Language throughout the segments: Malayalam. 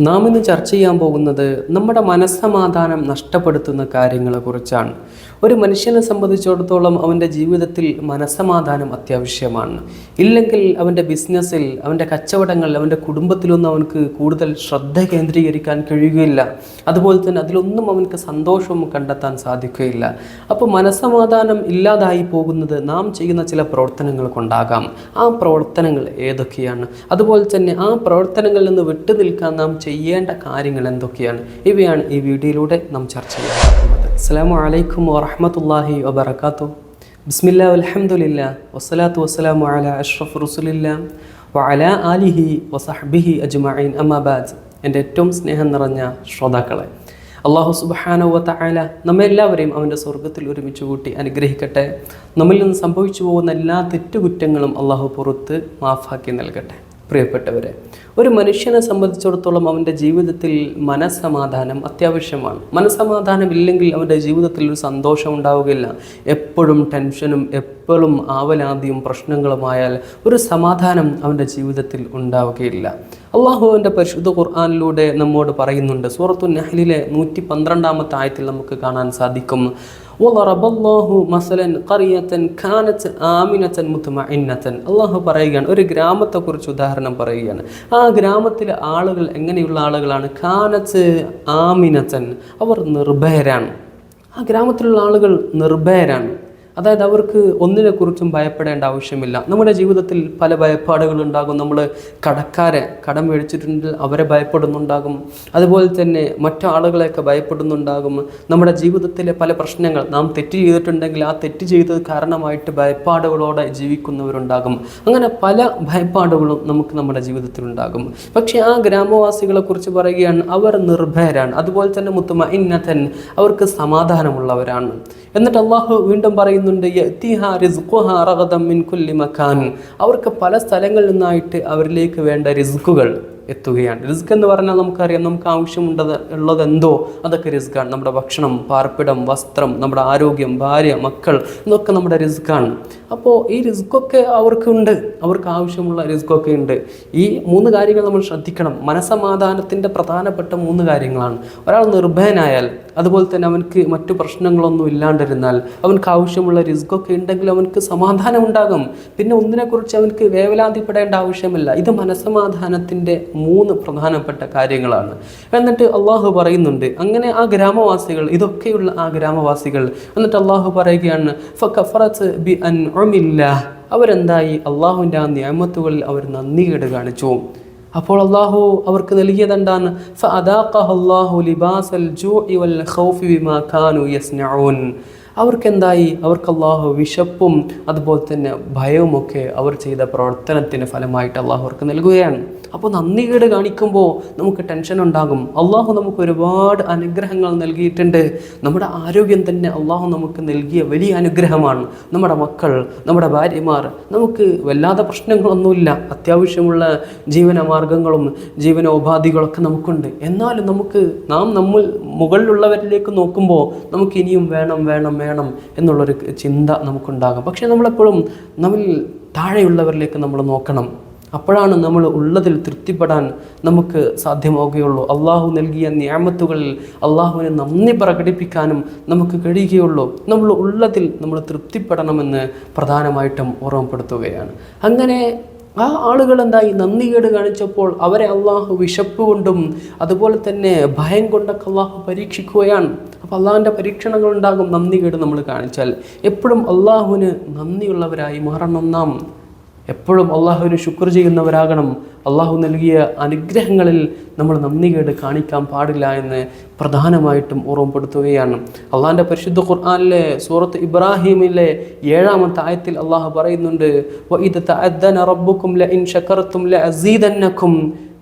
നാം ഇന്ന് ചർച്ച ചെയ്യാൻ പോകുന്നത് നമ്മുടെ മനസ്സമാധാനം നഷ്ടപ്പെടുത്തുന്ന കാര്യങ്ങളെക്കുറിച്ചാണ് ഒരു മനുഷ്യനെ സംബന്ധിച്ചിടത്തോളം അവന്റെ ജീവിതത്തിൽ മനസ്സമാധാനം അത്യാവശ്യമാണ്. ഇല്ലെങ്കിൽ അവന്റെ ബിസിനസ്സിൽ അവന്റെ കച്ചവടങ്ങളിൽ അവന്റെ കുടുംബത്തിലൊന്നും അവനക്ക് കൂടുതൽ ശ്രദ്ധ കേന്ദ്രീകരിക്കാൻ കഴിയുകയില്ല. അതുപോലെ തന്നെ അതിലൊന്നും അവനക്ക് സന്തോഷവും കണ്ടെത്താൻ സാധിക്കുകയില്ല. അപ്പോൾ മനസ്സമാധാനം ഇല്ലാതായി പോകുന്നത് നാം ചെയ്യുന്ന ചില പ്രവർത്തനങ്ങൾ കൊണ്ടാകാം. ആ പ്രവർത്തനങ്ങൾ ഏതൊക്കെയാണ്? അതുപോലെ തന്നെ ആ പ്രവർത്തനങ്ങളിൽ നിന്ന് വിട്ടുനിൽക്കാൻ നാം ചെയ്യേണ്ട കാര്യങ്ങൾ എന്തൊക്കെയാണ്? ഇവയാണ് ഈ വീഡിയോയിലൂടെ നാം ചർച്ച ചെയ്യാൻ പോകുന്നത്. അസ്സാം വലൈക്കും വറഹമത്തല്ലാഹി വബർക്കാത്തു ബിസ്മില്ല അലഹമുല്ല വസ്സലാത്തു വസ്സലാമു അല അഷ്റഫ് റുസുലില്ല വഅല ആലിഹി വസഹബിഹി അജ്മഈൻ. അമ്മാബാദ് എന്റെ ഏറ്റവും സ്നേഹം നിറഞ്ഞ ശ്രോതാക്കളെ അള്ളാഹു സുബാനവത്ത തആല നമ്മെല്ലാവരെയും അവന്റെ സ്വർഗത്തിൽ ഒരുമിച്ച് കൂട്ടി അനുഗ്രഹിക്കട്ടെ. നമ്മിൽ നിന്ന് സംഭവിച്ചു പോകുന്ന എല്ലാ തെറ്റുകുറ്റങ്ങളും അള്ളാഹു പുറത്ത് മാഫാക്കി നൽകട്ടെ. പ്രിയപ്പെട്ടവരെ ഒരു മനുഷ്യനെ സംബന്ധിച്ചിടത്തോളം അവന്റെ ജീവിതത്തിൽ മനസ്സമാധാനം അത്യാവശ്യമാണ്. മനസ്സമാധാനം ഇല്ലെങ്കിൽ അവന്റെ ജീവിതത്തിൽ ഒരു സന്തോഷം ഉണ്ടാവുകയില്ല. എപ്പോഴും ടെൻഷനും എപ്പോഴും ആവലാതിയും പ്രശ്നങ്ങളുമായാൽ ഒരു സമാധാനം അവന്റെ ജീവിതത്തിൽ ഉണ്ടാവുകയില്ല. അള്ളാഹുവിന്റെ പരിശുദ്ധ ഖുർആാനിലൂടെ നമ്മോട് പറയുന്നുണ്ട്. സൂറത്തു നഹലിലെ നൂറ്റി പന്ത്രണ്ടാമത്തെ ആയത്തിൽ നമുക്ക് കാണാൻ സാധിക്കും. വലറബല്ലാഹു മസലൻ കറിയത്തൻ ഖാനത്ത് ആമിനത്തൻ മുത്തുമഇന്നത്തൻ അള്ളാഹു പറയുകയാണ് ഒരു ഗ്രാമത്തെക്കുറിച്ച് ഉദാഹരണം പറയുകയാണ്. ആ ഗ്രാമത്തിലെ ആളുകൾ എങ്ങനെയുള്ള ആളുകളാണ്? ഖാനത്ത് ആമിനത്തൻ അവർ നിർഭയരാണ്. ആ ഗ്രാമത്തിലുള്ള ആളുകൾ നിർഭയരാണ്. അതായത് അവർക്ക് ഒന്നിനെക്കുറിച്ചും ഭയപ്പെടേണ്ട ആവശ്യമില്ല. നമ്മുടെ ജീവിതത്തിൽ പല ഭയപ്പാടുകൾ ഉണ്ടാകും നമ്മൾ കടക്കാരെ കടം മേടിച്ചിട്ടുണ്ടെങ്കിൽ അവരെ ഭയപ്പെടുന്നുണ്ടാകും. അതുപോലെ തന്നെ മറ്റു ആളുകളെയൊക്കെ ഭയപ്പെടുന്നുണ്ടാകും. നമ്മുടെ ജീവിതത്തിലെ പല പ്രശ്നങ്ങൾ നാം തെറ്റ് ചെയ്തിട്ടുണ്ടെങ്കിൽ ആ തെറ്റ് ചെയ്തത് കാരണമായിട്ട് ഭയപ്പാടുകളോടെ ജീവിക്കുന്നവരുണ്ടാകും. അങ്ങനെ പല ഭയപ്പാടുകളും നമുക്ക് നമ്മുടെ ജീവിതത്തിൽ ഉണ്ടാകും പക്ഷേ ആ ഗ്രാമവാസികളെ കുറിച്ച് പറയുകയാണ് അവർ നിർഭയരാണ്. അതുപോലെ തന്നെ മുത്തുമ ഇന്നതൻ അവർക്ക് സമാധാനമുള്ളവരാണ്. എന്നിട്ട് അള്ളാഹു വീണ്ടും പറയുന്നുണ്ട് അവർക്ക് പല സ്ഥലങ്ങളിൽ നിന്നായിട്ട് അവരിലേക്ക് വേണ്ട റിസ്ക്കുകൾ എത്തുകയാണ്. റിസ്ക് എന്ന് പറഞ്ഞാൽ നമുക്കറിയാം നമുക്ക് ആവശ്യമുണ്ടത് ഉള്ളത് എന്തോ അതൊക്കെ റിസ്ക്കാണ് നമ്മുടെ ഭക്ഷണം പാർപ്പിടം വസ്ത്രം നമ്മുടെ ആരോഗ്യം ഭാര്യ മക്കൾ ഇതൊക്കെ നമ്മുടെ റിസ്ക്കാണ് അപ്പോൾ ഈ റിസ്ക്കൊക്കെ അവർക്കുണ്ട് അവർക്ക് ആവശ്യമുള്ള റിസ്ക്കൊക്കെ ഉണ്ട്. ഈ മൂന്ന് കാര്യങ്ങൾ നമ്മൾ ശ്രദ്ധിക്കണം. മനസമാധാനത്തിന്റെ പ്രധാനപ്പെട്ട മൂന്ന് കാര്യങ്ങളാണ്. ഒരാൾ നിർഭയനായാൽ അതുപോലെ തന്നെ അവനക്ക് മറ്റു പ്രശ്നങ്ങളൊന്നും ഇല്ലാണ്ടിരുന്നാൽ അവനക്ക് ആവശ്യമുള്ള റിസ്ക്കൊക്കെ ഉണ്ടെങ്കിൽ അവനക്ക് സമാധാനം ഉണ്ടാകും. പിന്നെ ഒന്നിനെക്കുറിച്ച് അവനക്ക് വേവലാതിപ്പെടേണ്ട ആവശ്യമില്ല. ഇത് മനസമാധാനത്തിന്റെ മൂന്ന് പ്രധാനപ്പെട്ട കാര്യങ്ങളാണ്. എന്നിട്ട് അള്ളാഹു പറയുന്നുണ്ട് അങ്ങനെ ആ ഗ്രാമവാസികൾ ഇതൊക്കെയുള്ള ആ ഗ്രാമവാസികൾ എന്നിട്ട് അള്ളാഹു പറയുകയാണ് ബി അൻ അവരെന്തായി? അള്ളാഹുവിന്റെ ആ നിയമത്തുകളിൽ അവർ നന്ദികേട് കാണിച്ചു. അപ്പോൾ അള്ളാഹു അവർക്ക് നൽകിയത് എന്താണ് അള്ളാഹു ലിബാസൽ ജൂഇ വൽ ഖൗഫി ബിമാ കാനു യസ്നഊൻ. അവർക്കെന്തായി? അവർക്ക് അള്ളാഹു വിശപ്പും അതുപോലെ തന്നെ ഭയവുമൊക്കെ അവർ ചെയ്ത പ്രവർത്തനത്തിന് ഫലമായിട്ട് അള്ളാഹു അവർക്ക് നൽകുകയാണ്. അപ്പോൾ നന്ദികേട് കാണിക്കുമ്പോൾ നമുക്ക് ടെൻഷൻ ഉണ്ടാകും. അള്ളാഹു നമുക്ക് ഒരുപാട് അനുഗ്രഹങ്ങൾ നൽകിയിട്ടുണ്ട്. നമ്മുടെ ആരോഗ്യം തന്നെ അള്ളാഹു നമുക്ക് നൽകിയ വലിയ അനുഗ്രഹമാണ്. നമ്മുടെ മക്കൾ നമ്മുടെ ഭാര്യമാർ നമുക്ക് വല്ലാതെ പ്രശ്നങ്ങളൊന്നുമില്ല. അത്യാവശ്യമുള്ള ജീവനമാർഗങ്ങളും ജീവനോപാധികളൊക്കെ നമുക്കുണ്ട്. എന്നാലും നമുക്ക് നാം നമ്മൾ മുകളിലുള്ളവരിലേക്ക് നോക്കുമ്പോൾ നമുക്ക് ഇനിയും വേണം വേണം വേണം എന്നുള്ളൊരു ചിന്ത നമുക്കുണ്ടാകും. പക്ഷേ നമ്മളെപ്പോഴും നമ്മൾ താഴെയുള്ളവരിലേക്ക് നമ്മൾ നോക്കണം. അപ്പോഴാണ് നമ്മൾ ഉള്ളതിൽ തൃപ്തിപ്പെടാൻ നമുക്ക് സാധ്യമാവുകയുള്ളൂ. അള്ളാഹു നൽകിയ നിയമത്തുകളിൽ അള്ളാഹുവിനെ നന്ദി പ്രകടിപ്പിക്കാനും നമുക്ക് കഴിയുകയുള്ളൂ. നമ്മൾ ഉള്ളതിൽ നമ്മൾ തൃപ്തിപ്പെടണമെന്ന് പ്രധാനമായിട്ടും ഓർമ്മപ്പെടുത്തുകയാണ്. അങ്ങനെ ആ ആളുകൾ എന്തായി? നന്ദികേട് കാണിച്ചപ്പോൾ അവരെ അള്ളാഹു വിശപ്പ് കൊണ്ടും അതുപോലെ തന്നെ ഭയം കൊണ്ടൊക്കെ അള്ളാഹു പരീക്ഷിക്കുകയാണ്. അപ്പോൾ അള്ളാഹുവിന്റെ പരീക്ഷണങ്ങൾ ഉണ്ടാകും നന്ദി കേട് നമ്മൾ കാണിച്ചാൽ. എപ്പോഴും അള്ളാഹുവിന് നന്ദിയുള്ളവരായി മാറണം നാം. എപ്പോഴും അള്ളാഹുവിന് ശുക്ർ ചെയ്യുന്നവരാകണം. അള്ളാഹു നൽകിയ അനുഗ്രഹങ്ങളിൽ നമ്മൾ നന്ദി കേട് കാണിക്കാൻ പാടില്ല എന്ന് പ്രധാനമായിട്ടും ഓർമ്മപ്പെടുത്തുകയാണ്. അള്ളാഹിന്റെ പരിശുദ്ധ ഖുർആാനിലെ സൂറത്ത് ഇബ്രാഹിമിലെ ഏഴാമത്തെ ആയത്തിൽ അള്ളാഹു പറയുന്നുണ്ട്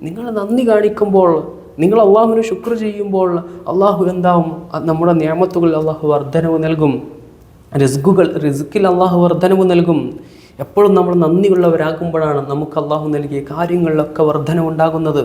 നിങ്ങൾ നന്ദി കാണിക്കുമ്പോൾ നിങ്ങൾ അള്ളാഹുവിന് ശുക്ർ ചെയ്യുമ്പോൾ അള്ളാഹു എന്താവും? നമ്മുടെ നിയമത്തുകളിൽ അള്ളാഹു വർധനവ് നൽകും. റിസ്കുകൾ റിസ്ക്കിൽ അള്ളാഹു വർധനവ് നൽകും. എപ്പോഴും നമ്മൾ നന്ദിയുള്ളവരാകുമ്പോഴാണ് നമുക്ക് അള്ളാഹു നൽകിയ കാര്യങ്ങളിലൊക്കെ വർധനവുണ്ടാകുന്നത്.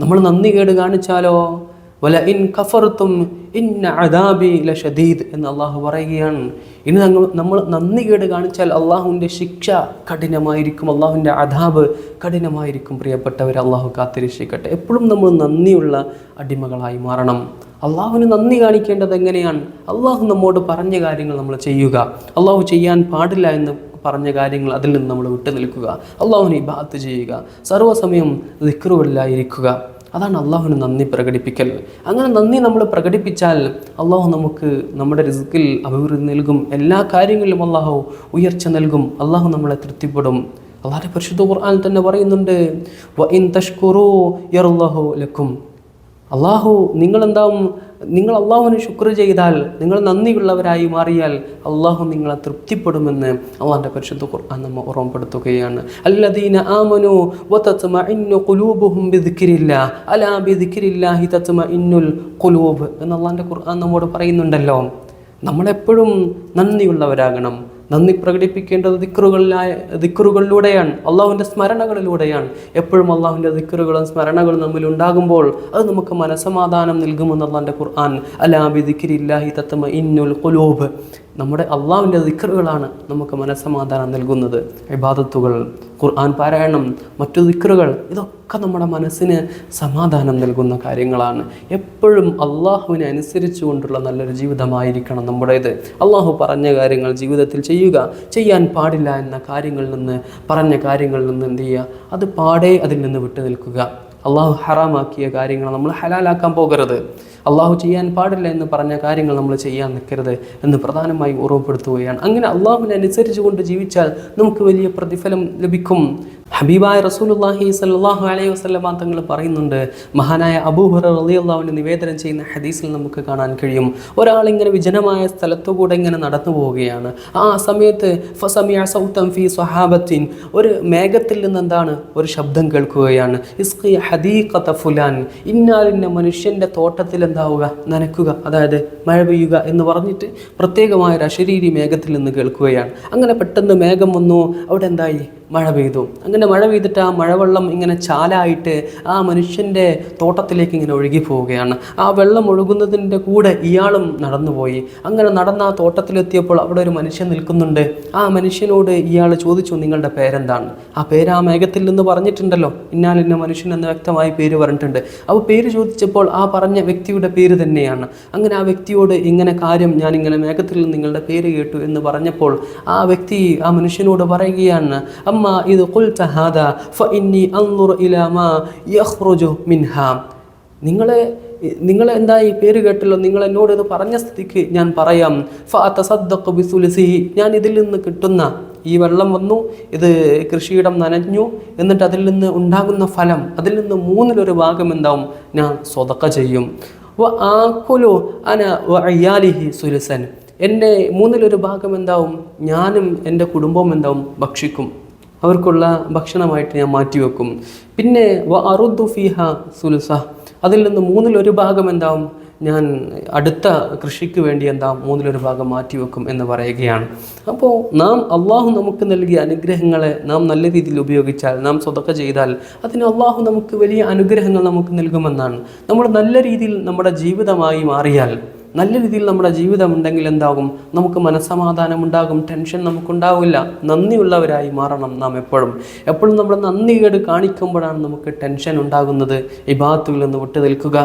നമ്മൾ നന്ദി കേട് കാണിച്ചാലോ? വല ഇൻ കഫർത്തും ഇന്ന അദാബി ലഷദീദ് എന്ന് അള്ളാഹു പറയുകയാണ്. ഇനി നമ്മൾ നമ്മൾ നന്ദി കേട് കാണിച്ചാൽ അള്ളാഹുവിന്റെ ശിക്ഷ കഠിനമായിരിക്കും അള്ളാഹുവിന്റെ അദാബ് കഠിനമായിരിക്കും. പ്രിയപ്പെട്ടവർ അള്ളാഹു കാത്തിരക്ഷിക്കട്ടെ. എപ്പോഴും നമ്മൾ നന്ദിയുള്ള അടിമകളായി മാറണം. അള്ളാഹുവിന് നന്ദി കാണിക്കേണ്ടത് എങ്ങനെയാണ്? അള്ളാഹു നമ്മോട് പറഞ്ഞ കാര്യങ്ങൾ നമ്മൾ ചെയ്യുക. അള്ളാഹു ചെയ്യാൻ പാടില്ല എന്ന് പറഞ്ഞ കാര്യങ്ങൾ അതിൽ നിന്ന് നമ്മൾ വിട്ടു നിൽക്കുക അള്ളാഹുവിനെ ഇബാത്ത് ചെയ്യുക. സർവസമയം ദിക്റുകളിലായിരിക്കുക. അതാണ് അള്ളാഹുവിന് നന്ദി പ്രകടിപ്പിക്കൽ. അങ്ങനെ നന്ദി നമ്മൾ പ്രകടിപ്പിച്ചാൽ അള്ളാഹു നമുക്ക് നമ്മുടെ റിസ്ക്കിൽ അഭിവൃദ്ധി നൽകും. എല്ലാ കാര്യങ്ങളിലും അള്ളാഹു ഉയർച്ച നൽകും. അള്ളാഹു നമ്മളെ തൃപ്തിപ്പെടും. അള്ളാഹുടെ പരിശുദ്ധ ഖുർആൻ തന്നെ പറയുന്നുണ്ട് വ ഇൻ തഷ്കുറു യറുല്ലാഹു ലക്കും. അള്ളാഹു നിങ്ങളെന്താവും? നിങ്ങൾ അള്ളാഹുവിന് ശുക്ർ ചെയ്താൽ നിങ്ങൾ നന്ദിയുള്ളവരായി മാറിയാൽ അള്ളാഹു നിങ്ങളെ തൃപ്തിപ്പെടുമെന്ന് അള്ളാഹിന്റെ പരിശുദ്ധ ഖുർആൻ നമ്മൾ ഓർമ്മപ്പെടുത്തുകയാണ്. അല്ലദീന ആമനു ഖുലൂബുഹും ബിദിക്രില്ലാ അലാ തത്മ ഇന്നുൽ ഖുലൂബ് എന്ന് അള്ളാഹിന്റെ ഖുർആൻ നമ്മോട് പറയുന്നുണ്ടല്ലോ. നമ്മളെപ്പോഴും നന്ദിയുള്ളവരാകണം. നന്ദി പ്രകടിപ്പിക്കേണ്ടത് ദിക്കറുകളിലായ ദിക്കറുകളിലൂടെയാണ് അള്ളാഹുവിന്റെ സ്മരണകളിലൂടെയാണ്. എപ്പോഴും അള്ളാഹുവിന്റെ ദിക്കറുകളും സ്മരണകളും നമ്മിൽ ഉണ്ടാകുമ്പോൾ അത് നമുക്ക് മനസമാധാനം നൽകുമെന്നുള്ളതിന്റെ ഖുർആൻ അലാബി ദിക്കിരില്ലാഹി തത്തമ ഇന്നുൽ ഖുലൂബ്. നമ്മുടെ അള്ളാഹുവിന്റെ ദിക്കറുകളാണ് നമുക്ക് മനസ്സമാധാനം നൽകുന്നത്. ഇബാദത്തുകൾ ഖുർആൻ പാരായണം മറ്റു ദിക്കറുകൾ ഇതൊക്കെ നമ്മുടെ മനസ്സിന് സമാധാനം നൽകുന്ന കാര്യങ്ങളാണ്. എപ്പോഴും അള്ളാഹുവിനെ അനുസരിച്ചു കൊണ്ടുള്ള നല്ലൊരു ജീവിതമായിരിക്കണം നമ്മുടേത്. അള്ളാഹു പറഞ്ഞ കാര്യങ്ങൾ ജീവിതത്തിൽ ചെയ്യുക. ചെയ്യാൻ പാടില്ല എന്ന കാര്യങ്ങളിൽ നിന്ന് പറഞ്ഞ കാര്യങ്ങളിൽ നിന്ന് എന്ത് ചെയ്യുക? അത് പാടേ അതിൽ നിന്ന് വിട്ടു നിൽക്കുക അള്ളാഹു ഹറാമാക്കിയ കാര്യങ്ങൾ നമ്മൾ ഹലാലാക്കാൻ പോകരുത്. അള്ളാഹു ചെയ്യാൻ പാടില്ല എന്ന് പറഞ്ഞ കാര്യങ്ങൾ നമ്മൾ ചെയ്യാൻ നിൽക്കരുത് എന്ന് പ്രധാനമായി ഓർമ്മപ്പെടുത്തുകയാണ് അങ്ങനെ അള്ളാഹുവിനെ അനുസരിച്ചുകൊണ്ട് ജീവിച്ചാൽ നമുക്ക് വലിയ പ്രതിഫലം ലഭിക്കും. ഹബീബായ റസൂലുല്ലാഹി സല്ലാഹു അലൈഹി വസ്ലമ തങ്ങൾ പറയുന്നുണ്ട് മഹാനായ അബൂഹർ റളിയല്ലാഹുവിന് നിവേദനം ചെയ്യുന്ന ഹദീസിൽ നമുക്ക് കാണാൻ കഴിയും. ഒരാളിങ്ങനെ വിജനമായ സ്ഥലത്തുകൂടെ ഇങ്ങനെ നടന്നു പോവുകയാണ്. ആ സമയത്ത് ഫസമിയ സൗത്തം ഫി സ്വഹാബത്തിൻ ഒരു മേഘത്തിൽ നിന്ന് എന്താണ് ഒരു ശബ്ദം കേൾക്കുകയാണ്. ഇസ്ഖി ഹദീഖത ഫുലാൻ ഇന്നാലിന്ന മനുഷ്യന്റെ തോട്ടത്തിൽ എന്താവുക? നനയ്ക്കുക അതായത് മഴ പെയ്യുക എന്ന് പറഞ്ഞിട്ട് പ്രത്യേകമായ ഒരു അശരീരി മേഘത്തിൽ നിന്ന് കേൾക്കുകയാണ്. അങ്ങനെ പെട്ടെന്ന് മേഘം വന്നു അവിടെ എന്തായി? മഴ പെയ്തു. അങ്ങനെ മഴ പെയ്തിട്ട് ആ മഴവെള്ളം ഇങ്ങനെ ചാലായിട്ട് ആ മനുഷ്യന്റെ തോട്ടത്തിലേക്ക് ഇങ്ങനെ ഒഴുകി പോവുകയാണ്. ആ വെള്ളം ഒഴുകുന്നതിന്റെ കൂടെ ഇയാളും നടന്നുപോയി. അങ്ങനെ നടന്ന ആ തോട്ടത്തിലെത്തിയപ്പോൾ അവിടെ ഒരു മനുഷ്യൻ നിൽക്കുന്നുണ്ട്. ആ മനുഷ്യനോട് ഇയാൾ ചോദിച്ചു നിങ്ങളുടെ പേരെന്താണ്? ആ പേര് ആ മേഘത്തിൽ നിന്ന് പറഞ്ഞിട്ടുണ്ടല്ലോ. ഇന്നാൽ ഇന്ന മനുഷ്യൻ എന്ന് വ്യക്തമായി പേര് പറഞ്ഞിട്ടുണ്ട്. അപ്പോൾ പേര് ചോദിച്ചപ്പോൾ ആ പറഞ്ഞ വ്യക്തിയുടെ പേര് തന്നെയാണ്. അങ്ങനെ ആ വ്യക്തിയോട് ഇങ്ങനെ കാര്യം ഞാൻ മേഘത്തിൽ നിന്ന് നിങ്ങളുടെ പേര് കേട്ടു എന്ന് പറഞ്ഞപ്പോൾ ആ വ്യക്തി ആ മനുഷ്യനോട് പറയുകയാണ് അമ്മ ഇത് قلت هذا فإني أنظر إلى ما يخرج منها. നിങ്ങളെ നിങ്ങൾ എന്താ ഈ പേര് കേട്ടല്ലോ? നിങ്ങൾ എന്നോട് ഇത് പറഞ്ഞ സ്ഥിതിക്ക് ഞാൻ പറയാം. ഫഅതസദ്ദഖു ബിസുലസിഹി ഞാൻ ഇതിൽ നിന്ന് കിട്ടുന്ന ഈ വെള്ളം വന്നു ഇത് കൃഷിയിടം നനഞ്ഞു എന്നിട്ട് അതിൽ നിന്ന് ഉണ്ടാകുന്ന ഫലം അതിൽ നിന്ന് മൂന്നിലൊരു ഭാഗം എന്താവും? ഞാൻ സ്വതക്ക ചെയ്യും. വ ആക്കുലു അന വ അയ്യാലിഹി സുലസൻ. എന്റെ മൂന്നിലൊരു ഭാഗം എന്താവും? ഞാനും എന്റെ കുടുംബവും എന്താവും? ഭക്ഷിക്കും. അവർക്കുള്ള ഭക്ഷണമായിട്ട് ഞാൻ മാറ്റിവെക്കും. പിന്നെ വ അറുദ്ദു ഫിഹ സുൽസ. അതിൽ നിന്ന് മൂന്നിലൊരു ഭാഗം എന്താവും? ഞാൻ അടുത്ത കൃഷിക്ക് വേണ്ടി എന്താ മൂന്നിലൊരു ഭാഗം മാറ്റിവെക്കും എന്ന് പറയുകയാണ്. അപ്പോൾ നാം അള്ളാഹു നമുക്ക് നൽകിയ അനുഗ്രഹങ്ങളെ നാം നല്ല രീതിയിൽ ഉപയോഗിച്ചാൽ നാം സ്വതക്ക ചെയ്താൽ അതിന് അള്ളാഹു നമുക്ക് വലിയ അനുഗ്രഹങ്ങൾ നമുക്ക് നൽകുമെന്നാണ്. നമ്മൾ നല്ല രീതിയിൽ നമ്മുടെ ജീവിതമായി മാറിയാൽ നല്ല രീതിയിൽ നമ്മുടെ ജീവിതം ഉണ്ടെങ്കിൽ എന്താകും? നമുക്ക് മനസ്സമാധാനം ഉണ്ടാകും. ടെൻഷൻ നമുക്കുണ്ടാവില്ല. നന്ദിയുള്ളവരായി മാറണം നാം എപ്പോഴും. എപ്പോഴും നമ്മൾ നന്ദി കേട് കാണിക്കുമ്പോഴാണ് നമുക്ക് ടെൻഷൻ ഉണ്ടാകുന്നത്. ഇബാത്തുകളിൽ നിന്ന് വിട്ടു നിൽക്കുക.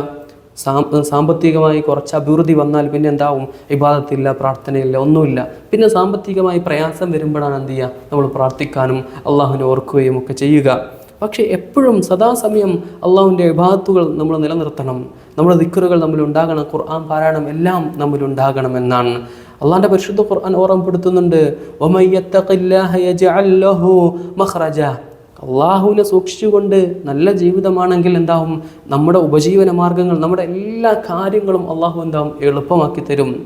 സാമ്പത്തികമായി കുറച്ച് അഭിവൃദ്ധി വന്നാൽ പിന്നെ എന്താവും? ഇബാദത്തില്ല പ്രാർത്ഥനയില്ല ഒന്നുമില്ല. പിന്നെ സാമ്പത്തികമായി പ്രയാസം വരുമ്പോഴാണ് എന്ത് ചെയ്യുക? നമ്മൾ പ്രാർത്ഥിക്കാനും അള്ളാഹുവിനെ ഓർക്കുകയും ഒക്കെ ചെയ്യുക. പക്ഷേ എപ്പോഴും സദാസമയം അള്ളാഹുവിന്റെ വിഭാഗത്തുകൾ നമ്മൾ നിലനിർത്തണം. നമ്മുടെ ദിക്കറുകൾ നമ്മൾ ഉണ്ടാകണം ഖുർആൻ പാരായണം എല്ലാം നമ്മൾ ഉണ്ടാകണം എന്നാണ്. അള്ളാഹിന്റെ പരിശുദ്ധ ഖുർആൻ ഓർമ്മപ്പെടുത്തുന്നുണ്ട്. അള്ളാഹുവിനെ സൂക്ഷിച്ചുകൊണ്ട് നല്ല ജീവിതമാണെങ്കിൽ എന്താവും? നമ്മുടെ ഉപജീവന മാർഗങ്ങൾ നമ്മുടെ എല്ലാ കാര്യങ്ങളും അള്ളാഹു എന്താവും എളുപ്പമാക്കി തരും.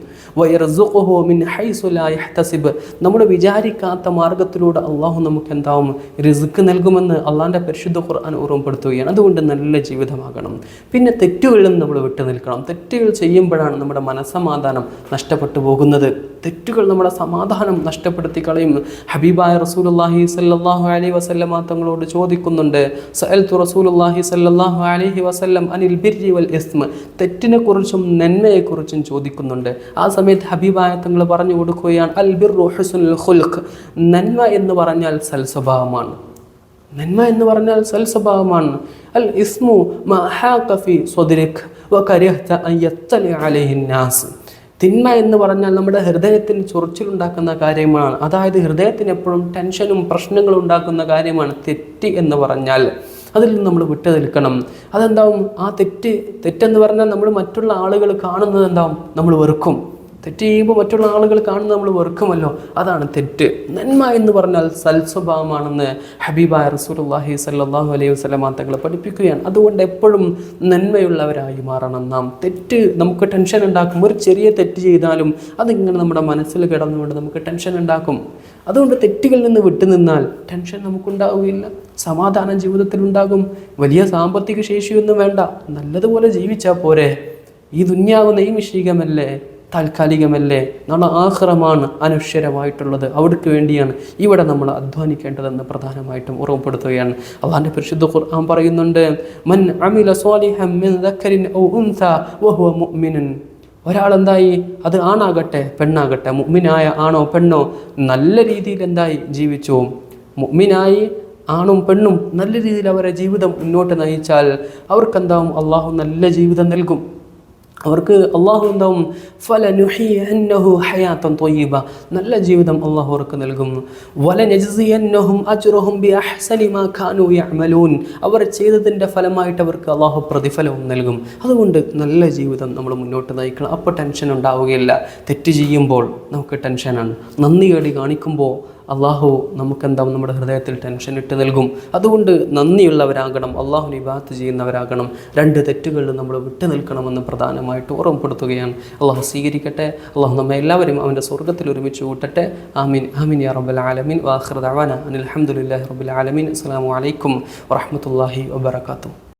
നമ്മൾ വിചാരിക്കാത്ത മാർഗത്തിലൂടെ അള്ളാഹു നമുക്ക് എന്താവും? റിസ്ക് നൽകുമെന്ന് അള്ളാഹിന്റെ പരിശുദ്ധ ഖുർആൻ ഓർമ്മപ്പെടുത്തുകയാണ്. അതുകൊണ്ട് നല്ല ജീവിതമാകണം. പിന്നെ തെറ്റുകളിൽ നമ്മൾ വിട്ടു നിൽക്കണം തെറ്റുകൾ ചെയ്യുമ്പോഴാണ് നമ്മുടെ മനസ്സമാധാനം നഷ്ടപ്പെട്ടു പോകുന്നത്. തെറ്റുകൾ നമ്മുടെ സമാധാനം നഷ്ടപ്പെടുത്തി കളയും. ഹബീബായ റസൂലുള്ളാഹി സ്വല്ലല്ലാഹു അലൈഹി വസല്ലമ തങ്ങളോട് ചോദിക്കുന്നുണ്ട് സഅൽതു റസൂലുള്ളാഹി സ്വല്ലല്ലാഹു അലൈഹി വസല്ലം അനിൽ ബിർരി വൽ ഇസ്മ. തെറ്റിനെ കുറിച്ചും നന്മയെക്കുറിച്ചും ചോദിക്കുന്നുണ്ട്. ആ സമയത്ത് ഹബീബായ തങ്ങൾ പറഞ്ഞു കൊടുക്കുകയാണ് അൽ ബിർ ഖുൽഖ്. നന്മ എന്ന് പറഞ്ഞാൽ സൽ സ്വഭാവമാണ് നന്മ എന്ന് പറഞ്ഞാൽ സൽ സ്വഭാവമാണ് അൽ ഇസ്മു മഹാ കഫി സ്വദിരഖ് അൻ കരിഹ്ത അലൈഹി നാസ്. തിന്മ എന്ന് പറഞ്ഞാൽ നമ്മുടെ ഹൃദയത്തിന് ചൊറിച്ചിലുണ്ടാക്കുന്ന കാര്യമാണ്. അതായത് ഹൃദയത്തിന് എപ്പോഴും ടെൻഷനും പ്രശ്നങ്ങളും ഉണ്ടാക്കുന്ന കാര്യമാണ് തെറ്റ് എന്ന് പറഞ്ഞാൽ. അതിൽ നിന്ന് നമ്മൾ വിട്ടു നിൽക്കണം അതെന്താവും? ആ തെറ്റ് തെറ്റെന്ന് പറഞ്ഞാൽ നമ്മൾ മറ്റുള്ള ആളുകൾ കാണുന്നത് എന്താവും? നമ്മൾ വെറുക്കും. തെറ്റ് ചെയ്യുമ്പോൾ മറ്റുള്ള ആളുകൾ കാണുന്ന നമ്മൾ വെറുക്കുമല്ലോ? അതാണ് തെറ്റ്. നന്മ എന്ന് പറഞ്ഞാൽ സൽസ്വഭാവമാണെന്ന് ഹബീബായ റസൂലുള്ളാഹി സല്ലാഹു അലൈഹി വസ്ലമാ തങ്ങളെ പഠിപ്പിക്കുകയാണ്. അതുകൊണ്ട് എപ്പോഴും നന്മയുള്ളവരായി മാറണം നാം. തെറ്റ് നമുക്ക് ടെൻഷൻ ഉണ്ടാക്കും. ഒരു ചെറിയ തെറ്റ് ചെയ്താലും അതിങ്ങനെ നമ്മുടെ മനസ്സിൽ കിടന്നുകൊണ്ട് നമുക്ക് ടെൻഷൻ ഉണ്ടാക്കും. അതുകൊണ്ട് തെറ്റുകളിൽ നിന്ന് വിട്ടുനിന്നാൽ ടെൻഷൻ നമുക്കുണ്ടാവുകയില്ല. സമാധാനം ജീവിതത്തിൽ ഉണ്ടാകും. വലിയ സാമ്പത്തിക ശേഷിയൊന്നും വേണ്ട. നല്ലതുപോലെ ജീവിച്ചാൽ പോരെ. ഈ ദുന്യാവ് നൈമിഷികമല്ലേ? താൽക്കാലികമല്ലേ? നാളെ ആഹ്റമാണ് അനശ്വരമായിട്ടുള്ളത്. അവിടേക്ക് വേണ്ടിയാണ് ഇവിടെ നമ്മൾ അധ്വാനിക്കേണ്ടതെന്ന് പ്രധാനമായിട്ടും ഓർമ്മപ്പെടുത്തുകയാണ്. അള്ളാഹിന്റെ പരിശുദ്ധ ഖുർആൻ പറയുന്നുണ്ട് മൻ അമില ഔ വഹുവ ഒരാളെന്തായി? അത് ആണാകട്ടെ പെണ്ണാകട്ടെ. മുഅ്മിനായ ആണോ പെണ്ണോ നല്ല രീതിയിൽ എന്തായി? ജീവിച്ചു. മുഗ്മിനായി ആണും പെണ്ണും നല്ല രീതിയിൽ അവരെ ജീവിതം മുന്നോട്ട് നയിച്ചാൽ അവർക്കെന്താവും? അള്ളാഹു നല്ല ജീവിതം നൽകും. അവർക്ക് അള്ളാഹു എന്താവും? ഫല നുഹിയന്നഹു ഹയാത്തൻ തൊയ്യബ. നല്ല ജീവിതം അള്ളാഹു അവർക്ക് നൽകും വല നജ്സിയന്നഹും അജ്റഹും ബി അഹ്സനിമാ ഖാനു കാനു യഅമലൂൻ. അവർ ചെയ്തതിന്റെ ഫലമായിട്ട് അവർക്ക് അള്ളാഹു പ്രതിഫലവും നൽകും. അതുകൊണ്ട് നല്ല ജീവിതം നമ്മൾ മുന്നോട്ട് നയിക്കണം. അപ്പോൾ ടെൻഷൻ ഉണ്ടാവുകയില്ല. തെറ്റ് ചെയ്യുമ്പോൾ നമുക്ക് ടെൻഷനാണ് നന്ദി കേടി കാണിക്കുമ്പോൾ അള്ളാഹു നമുക്കെന്താവും നമ്മുടെ ഹൃദയത്തിൽ ടെൻഷൻ ഇട്ട് നൽകും. അതുകൊണ്ട് നന്ദിയുള്ളവരാകണം അള്ളാഹുവിനെ ബാത്ത് ചെയ്യുന്നവരാകണം. രണ്ട് തെറ്റുകളിൽ നമ്മൾ വിട്ടു നിൽക്കണമെന്ന് പ്രധാനമായിട്ട് ഓർമ്മപ്പെടുത്തുകയാണ്. അള്ളാഹു സ്വീകരിക്കട്ടെ അള്ളാഹു നമ്മെ എല്ലാവരും അവന്റെ സ്വർഗത്തിൽ ഒരുമിച്ച് കൂട്ടട്ടെ. ആമീൻ ആമീൻ യാ റബ്ബൽ ആലമീൻ. വാഹൃദ് ദഅവാന അനിൽ ഹംദുലില്ലാഹി റബ്ബിൽ ആലമീൻ. അസ്സാം വലൈക്കും വറഹ്മത്തുള്ളാഹി വബറകാതുഹു.